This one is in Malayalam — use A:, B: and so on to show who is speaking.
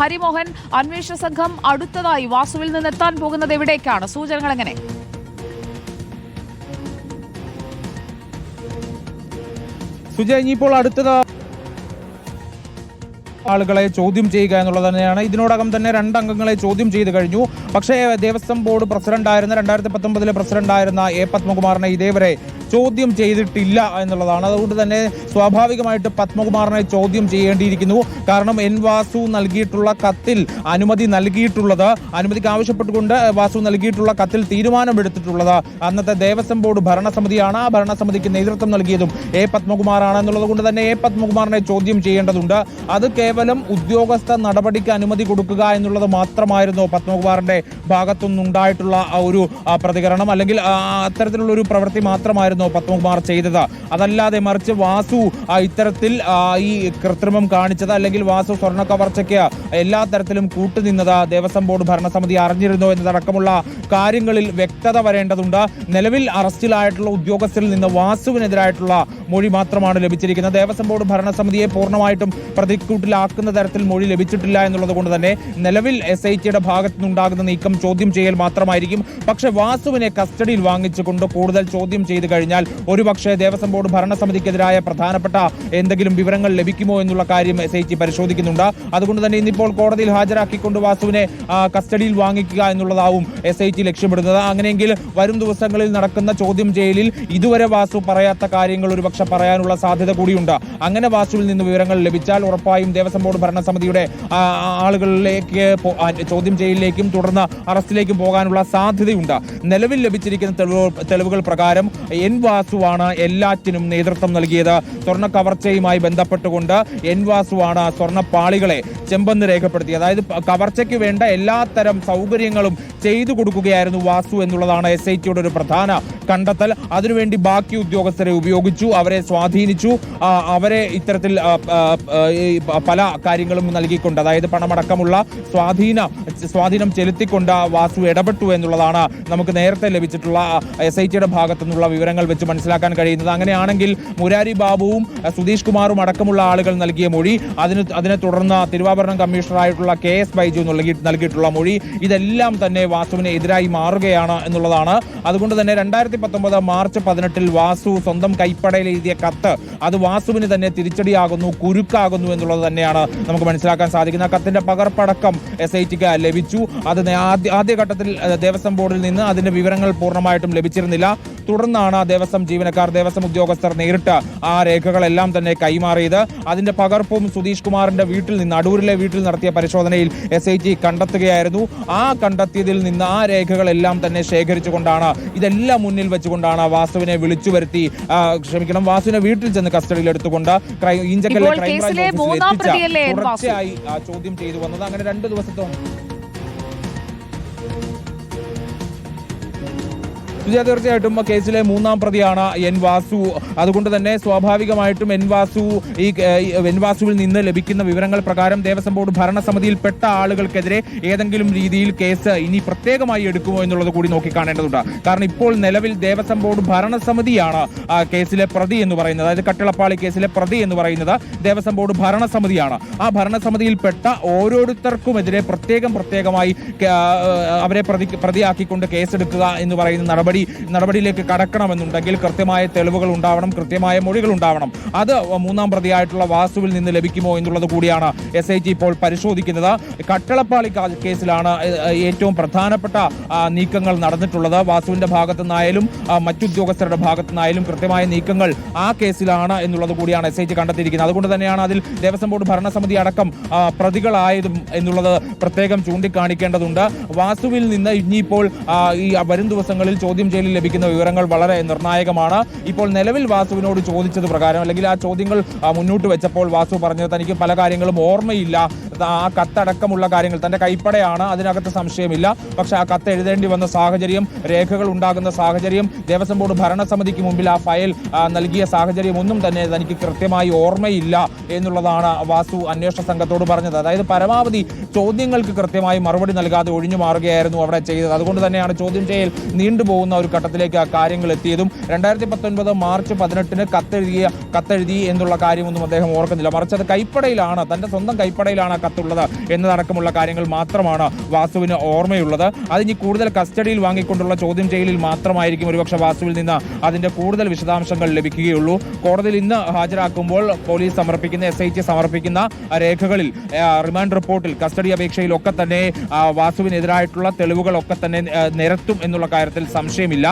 A: ഹരിമോഹൻ അന്വേഷണ സംഘം അടുത്തതായി വാസുവിൽ നിന്ന് എത്താൻ പോകുന്നത് എവിടേക്കാണ്? സൂചനകൾ എങ്ങനെ?
B: ആളുകളെ ചോദ്യം ചെയ്യുക എന്നുള്ളത് തന്നെയാണ്. ഇതിനോടകം തന്നെ രണ്ടംഗങ്ങളെ ചോദ്യം ചെയ്ത് കഴിഞ്ഞു. പക്ഷേ ദേവസ്വം ബോർഡ് പ്രസിഡന്റായിരുന്ന രണ്ടായിരത്തി പത്തൊമ്പതിലെ പ്രസിഡന്റായിരുന്ന എ പത്മകുമാറിനെ ഇതേവരെ ചോദ്യം ചെയ്തിട്ടില്ല എന്നുള്ളതാണ്. അതുകൊണ്ട് തന്നെ സ്വാഭാവികമായിട്ട് പത്മകുമാറിനെ ചോദ്യം ചെയ്യേണ്ടിയിരിക്കുന്നു. കാരണം എൻ വാസു നൽകിയിട്ടുള്ള കത്തിൽ അനുമതി നൽകിയിട്ടുള്ളത് അനുമതിക്ക് ആവശ്യപ്പെട്ടുകൊണ്ട് വാസു നൽകിയിട്ടുള്ള കത്തിൽ തീരുമാനമെടുത്തിട്ടുള്ളത് അന്നത്തെ ദേവസ്വം ബോർഡ് ഭരണസമിതിയാണ്. ആ ഭരണസമിതിക്ക് നേതൃത്വം നൽകിയതും എ പത്മകുമാറാണ് എന്നുള്ളത് കൊണ്ട് തന്നെ എ പത്മകുമാറിനെ ചോദ്യം ചെയ്യേണ്ടതുണ്ട്. അത് കേവലം ഉദ്യോഗസ്ഥ നടപടിക്ക് അനുമതി കൊടുക്കുക എന്നുള്ളത് മാത്രമായിരുന്നു പത്മകുമാറിന്റെ ഭാഗത്തുനിന്നുണ്ടായിട്ടുള്ള ആ ഒരു പ്രതികരണം അല്ലെങ്കിൽ അത്തരത്തിലുള്ള ഒരു പ്രവൃത്തി മാത്രമായിരുന്നു പത്മകുമാർ ചെയ്തത്. അതല്ലാതെ മറിച്ച് വാസു ഇത്തരത്തിൽ ഈ കൃത്രിമം കാണിച്ചത് അല്ലെങ്കിൽ വാസു സ്വർണ കവർച്ചയ്ക്ക് എല്ലാ തരത്തിലും കൂട്ടുനിന്നത് ദേവസ്വം ബോർഡ് ഭരണസമിതി അറിഞ്ഞിരുന്നു എന്നതടക്കമുള്ള കാര്യങ്ങളിൽ വ്യക്തത വരേണ്ടതുണ്ട്. നിലവിൽ അറസ്റ്റിലായിട്ടുള്ള ഉദ്യോഗസ്ഥരിൽ നിന്ന് വാസുവിനെതിരായിട്ടുള്ള മൊഴി മാത്രമാണ് ലഭിച്ചിരിക്കുന്നത്. ദേവസ്വം ബോർഡ് ഭരണസമിതിയെ പൂർണമായിട്ടും പ്രതിക്കൂട്ടിലാക്കുന്ന തരത്തിൽ മൊഴി ലഭിച്ചിട്ടില്ല എന്നുള്ളത് കൊണ്ട് തന്നെ നിലവിൽ എസ് ഐ ടിയുടെ ഭാഗത്തു നിന്നുണ്ടാകുന്ന നീക്കം ചോദ്യം ചെയ്യൽ മാത്രമായിരിക്കും. പക്ഷേ വാസുവിനെ കസ്റ്റഡിയിൽ വാങ്ങിച്ചുകൊണ്ട് കൂടുതൽ ചോദ്യം ചെയ്തു കഴിഞ്ഞാൽ ഒരുപക്ഷെ ദേവസ്വം ബോർഡ് ഭരണസമിതിക്കെതിരായ പ്രധാനപ്പെട്ട എന്തെങ്കിലും വിവരങ്ങൾ ലഭിക്കുമോ എന്നുള്ള കാര്യം എസ് ഐ ടി പരിശോധിക്കുന്നുണ്ട്. അതുകൊണ്ട് തന്നെ ഇന്നിപ്പോൾ കോടതിയിൽ ഹാജരാക്കിക്കൊണ്ട് വാസുവിനെ കസ്റ്റഡിയിൽ വാങ്ങിക്കുക എന്നുള്ളതാവും എസ് ഐ ടി ലക്ഷ്യമിടുന്നത്. അങ്ങനെയെങ്കിൽ വരും ദിവസങ്ങളിൽ നടക്കുന്ന ചോദ്യം ചെയ്യലിൽ ഇതുവരെ വാസു പറയാത്ത കാര്യങ്ങൾ ഒരുപക്ഷെ പറയാനുള്ള സാധ്യത കൂടിയുണ്ട്. അങ്ങനെ വാസുവിൽ നിന്ന് വിവരങ്ങൾ ലഭിച്ചാൽ ഉറപ്പായും ദേവസ്വം ബോർഡ് ഭരണസമിതിയുടെ ആളുകളിലേക്ക് ചോദ്യം ചെയ്യലിലേക്കും തുടർന്ന് അറസ്റ്റിലേക്കും പോകാനുള്ള സാധ്യതയുണ്ട്. നിലവിൽ ലഭിച്ചിരിക്കുന്ന തെളിവ് തെളിവുകൾ പ്രകാരം എൻ വാസുവാണ് എല്ലാറ്റിനും നേതൃത്വം നൽകിയത്. സ്വർണ കവർച്ചയുമായി ബന്ധപ്പെട്ടുകൊണ്ട് എൻ വാസുവാണ് സ്വർണ പാളികളെ ചെമ്പെന്ന് രേഖപ്പെടുത്തി അതായത് കവർച്ചയ്ക്ക് വേണ്ട എല്ലാത്തരം സൗകര്യങ്ങളും ചെയ്തു കൊടുക്കുകയായിരുന്നു വാസു എന്നുള്ളതാണ് എസ് ഐ ടിയുടെ ഒരു പ്രധാന കണ്ടെത്തൽ. അതിനുവേണ്ടി ബാക്കി ഉദ്യോഗസ്ഥരെ ഉപയോഗിച്ചു അവരെ സ്വാധീനിച്ചു. അവരെ ഇത്തരത്തിൽ പല കാര്യങ്ങളും നൽകിക്കൊണ്ട് അതായത് പണമടക്കമുള്ള സ്വാധീന സ്വാധീനം ചെലുത്തിക്കൊണ്ട് വാസു ഇടപെട്ടു എന്നുള്ളതാണ് നമുക്ക് നേരത്തെ ലഭിച്ചിട്ടുള്ള എസ് ഐ ടിയുടെ ഭാഗത്തു നിന്നുള്ള വിവരങ്ങൾ വെച്ച് മനസ്സിലാക്കാൻ കഴിയുന്നത്. അങ്ങനെയാണെങ്കിൽ മുരാരി ബാബുവും സുധീഷ് കുമാറും അടക്കമുള്ള ആളുകൾ നൽകിയ മൊഴി അതിന് അതിനെ തുടർന്ന് തിരുവാഭരണം കമ്മീഷണറായിട്ടുള്ള കെ എസ് ബൈജു നൽകി നൽകിയിട്ടുള്ള മൊഴി ഇതെല്ലാം തന്നെ വാസുവിന് എതിരായി മാറുകയാണ് എന്നുള്ളതാണ്. അതുകൊണ്ട് തന്നെ രണ്ടായിരത്തി പത്തൊമ്പത് മാർച്ച് പതിനെട്ടിൽ വാസു സ്വന്തം കൈപ്പടയിൽ എഴുതിയ കത്ത്. അത് വാസുവിന് തന്നെ തിരിച്ചടിയാകുന്നു കുരുക്കാകുന്നു എന്നുള്ളത് തന്നെയാണ് നമുക്ക് മനസ്സിലാക്കാൻ സാധിക്കുന്നത്. കത്തിന്റെ പകർപ്പടക്കം എസ് ഐ ടിക്ക് ലഭിച്ചു. അത് ആദ്യ ആദ്യഘട്ടത്തിൽ ദേവസ്വം ബോർഡിൽ നിന്ന് അതിന്റെ വിവരങ്ങൾ പൂർണമായിട്ടും ലഭിച്ചിരുന്നില്ല. തുടർന്നാണ് ദേവസ്വം ജീവനക്കാർ ദേവസ്വം ഉദ്യോഗസ്ഥർ നേരിട്ട് ആ രേഖകളെല്ലാം തന്നെ കൈമാറിയത്. അതിന്റെ പകർപ്പും സുധീഷ് കുമാറിന്റെ വീട്ടിൽ നിന്ന് അടൂരിലെ വീട്ടിൽ നടത്തിയ പരിശോധനയിൽ എസ് ഐ ടി കണ്ടെത്തുകയായിരുന്നു. ആ കണ്ടെത്തിയതിൽ നിന്ന് ആ രേഖകളെല്ലാം തന്നെ ശേഖരിച്ചുകൊണ്ടാണ് ഇതെല്ലാം മുന്നിൽ വെച്ചുകൊണ്ടാണ് വാസുവിനെ വിളിച്ചു വരുത്തി ക്ഷമിക്കണം വാസുവിനെ വീട്ടിൽ ചെന്ന് കസ്റ്റഡിയിൽ എടുത്തുകൊണ്ട്
A: ഇഞ്ചക്കല്ലെ
B: ക്രൈംബ്രാഞ്ച് ഓഫീസിൽ എത്തിച്ച? തുടർച്ചയായി ചോദ്യം ചെയ്തു വന്നത് അങ്ങനെ രണ്ടു ദിവസത്തോളം സുജയ തീർച്ചയായിട്ടും കേസിലെ മൂന്നാം പ്രതിയാണ് എൻ വാസു. അതുകൊണ്ട് തന്നെ സ്വാഭാവികമായിട്ടും എൻ വാസു ഈ എൻ വാസുവിൽ നിന്ന് ലഭിക്കുന്ന വിവരങ്ങൾ പ്രകാരം ദേവസ്വം ബോർഡ് ഭരണസമിതിയിൽപ്പെട്ട ആളുകൾക്കെതിരെ ഏതെങ്കിലും രീതിയിൽ കേസ് ഇനി പ്രത്യേകമായി എടുക്കുമോ എന്നുള്ളത് കൂടി നോക്കിക്കാണേണ്ടതുണ്ട്. കാരണം ഇപ്പോൾ നിലവിൽ ദേവസ്വം ബോർഡ് ഭരണസമിതിയാണ് കേസിലെ പ്രതി എന്ന് പറയുന്നത്. അതായത് കട്ടിളപ്പാളി കേസിലെ പ്രതി എന്ന് പറയുന്നത് ദേവസ്വം ബോർഡ് ഭരണസമിതിയാണ്. ആ ഭരണസമിതിയിൽപ്പെട്ട ഓരോരുത്തർക്കുമെതിരെ പ്രത്യേകം പ്രത്യേകമായി അവരെ പ്രതി പ്രതിയാക്കിക്കൊണ്ട് കേസെടുക്കുക എന്ന് പറയുന്ന നടപടി നടപടിയിലേക്ക് കടക്കണമെന്നുണ്ടെങ്കിൽ കൃത്യമായ തെളിവുകൾ ഉണ്ടാവണം കൃത്യമായ മൊഴികൾ ഉണ്ടാവണം. അത് മൂന്നാം പ്രതിയായിട്ടുള്ള വാസുവിൽ നിന്ന് ലഭിക്കുമോ എന്നുള്ളത് കൂടിയാണ് എസ് ഐ ജി ഇപ്പോൾ പരിശോധിക്കുന്നത്. കട്ടളപ്പാളി കേസിലാണ് ഏറ്റവും പ്രധാനപ്പെട്ട നീക്കങ്ങൾ നടന്നിട്ടുള്ളത്. വാസുവിന്റെ ഭാഗത്തു നിന്നായാലും മറ്റുദ്യോഗസ്ഥരുടെ ഭാഗത്തു നിന്നായാലും കൃത്യമായ നീക്കങ്ങൾ ആ കേസിലാണ് എന്നുള്ളത് കൂടിയാണ് എസ് ഐ ജി കണ്ടെത്തിയിരിക്കുന്നത്. അതുകൊണ്ട് തന്നെയാണ് അതിൽ ദേവസ്വം ബോർഡ് ഭരണസമിതി അടക്കം പ്രതികളായതും എന്നുള്ളത് പ്രത്യേകം ചൂണ്ടിക്കാണിക്കേണ്ടതുണ്ട്. വാസുവിൽ നിന്ന് ഇനിയിപ്പോൾ ഈ വരും ദിവസങ്ങളിൽ ചോദ്യം ചെയ്യലിൽ ലഭിക്കുന്ന വിവരങ്ങൾ വളരെ നിർണായകമാണ്. ഇപ്പോൾ നിലവിൽ വാസുവിനോട് ചോദിച്ചത് പ്രകാരം അല്ലെങ്കിൽ ആ ചോദ്യങ്ങൾ മുന്നോട്ട് വെച്ചപ്പോൾ വാസു പറഞ്ഞത് തനിക്ക് പല കാര്യങ്ങളും ഓർമ്മയില്ല. ആ കത്തടക്കമുള്ള കാര്യങ്ങൾ. തന്റെ കൈപ്പടയാണ് അതിനകത്ത് സംശയമില്ല. പക്ഷെ ആ കത്ത് എഴുതേണ്ടി വന്ന സാഹചര്യം രേഖകൾ ഉണ്ടാകുന്ന സാഹചര്യം ദേവസ്വം ബോർഡ് ഭരണസമിതിക്ക് മുമ്പിൽ ആ ഫയൽ നൽകിയ സാഹചര്യം ഒന്നും തന്നെ തനിക്ക് കൃത്യമായി ഓർമ്മയില്ല എന്നുള്ളതാണ് വാസു അന്വേഷണ സംഘത്തോട് പറഞ്ഞത്. അതായത് പരമാവധി ചോദ്യങ്ങൾക്ക് കൃത്യമായി മറുപടി നൽകാതെ ഒഴിഞ്ഞു മാറുകയായിരുന്നു അവിടെ ചെയ്തത്. അതുകൊണ്ട് തന്നെയാണ് ചോദ്യം ചെയ്യൽ നീണ്ടുപോകുന്ന ഒരു ഘട്ടത്തിലേക്ക് ആ കാര്യങ്ങൾ എത്തിയതും. രണ്ടായിരത്തി പത്തൊൻപത് മാർച്ച് പതിനെട്ടിന് കത്തെഴുതിയ കത്തെഴുതി എന്നുള്ള കാര്യമൊന്നും അദ്ദേഹം ഓർക്കുന്നില്ല. മറിച്ച് അത് കൈപ്പടയിലാണ് തന്റെ സ്വന്തം കൈപ്പടയിലാണ് കത്തുള്ളത് എന്നതടക്കമുള്ള കാര്യങ്ങൾ മാത്രമാണ് വാസുവിന് ഓർമ്മയുള്ളത്. അതിനി കൂടുതൽ കസ്റ്റഡിയിൽ വാങ്ങിക്കൊണ്ടുള്ള ചോദ്യം ചെയ്യലിൽ മാത്രമായിരിക്കും ഒരുപക്ഷെ വാസുവിൽ നിന്ന് അതിന്റെ കൂടുതൽ വിശദാംശങ്ങൾ ലഭിക്കുകയുള്ളൂ. കോടതിയിൽ ഇന്ന് ഹാജരാക്കുമ്പോൾ പോലീസ് സമർപ്പിക്കുന്ന എസ് ഐ ടി സമർപ്പിക്കുന്ന രേഖകളിൽ റിമാൻഡ് റിപ്പോർട്ടിൽ കസ്റ്റഡി അപേക്ഷയിൽ ഒക്കെ തന്നെ വാസുവിനെതിരായിട്ടുള്ള തെളിവുകളൊക്കെ തന്നെ നിരത്തും എന്നുള്ള കാര്യത്തിൽ സംശയമില്ല.